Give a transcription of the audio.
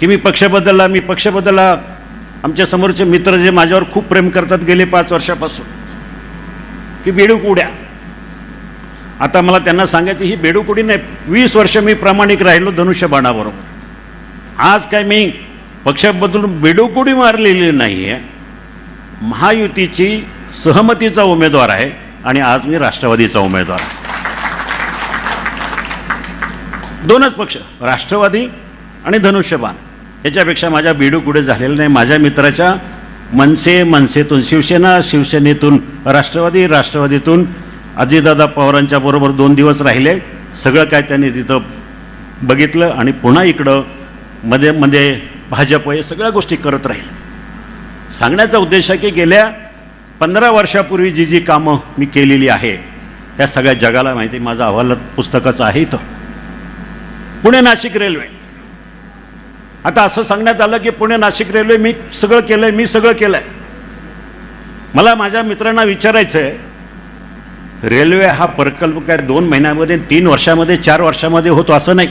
की मी पक्ष बदलला मी पक्ष बदलला आमच्या समोरचे मित्र जे माझ्यावर खूप प्रेम करतात गेले पाच वर्षापासून की बेडूक उड्या आता मला त्यांना सांगायचं ही बेडूक उडी नाही वीस वर्ष मी प्रामाणिक राहिलो धनुष्यबाणाबरोबर आज काय मी पक्ष बदलून बेडूक उडी मारलेली नाही आहे महायुतीची सहमतीचा उमेदवार आहे आणि आज मी राष्ट्रवादीचा उमेदवार आहे. दोनच पक्ष राष्ट्रवादी आणि धनुष्यबाण. याच्यापेक्षा माझ्या बिडू कुठे झालेलं नाही. माझ्या मित्राच्या मनसे मनसेतून शिवसेना शिवसेनेतून राष्ट्रवादी राष्ट्रवादीतून अजितदादा पवारांच्या बरोबर दोन दिवस राहिले. सगळं काय त्यांनी तिथं बघितलं आणि पुन्हा इकडं मध्ये मध्ये भाजप हे सगळ्या गोष्टी करत राहील. सांगण्याचा उद्देश आहे की गेल्या पंधरा वर्षापूर्वी जी जी कामं मी केलेली आहे त्या सगळ्या जगाला माहिती माझा माझं अहवाल पुस्तकाचं आहे इथं. पुणे नाशिक रेल्वे. आता असं सांगण्यात आलं की पुणे नाशिक रेल्वे मी सगळं केलंय मी सगळं केलंय. मला माझ्या मित्रांना विचारायचं आहे रेल्वे हा प्रकल्प काय दोन महिन्यामध्ये तीन वर्षामध्ये चार वर्षामध्ये होतो असं नाही.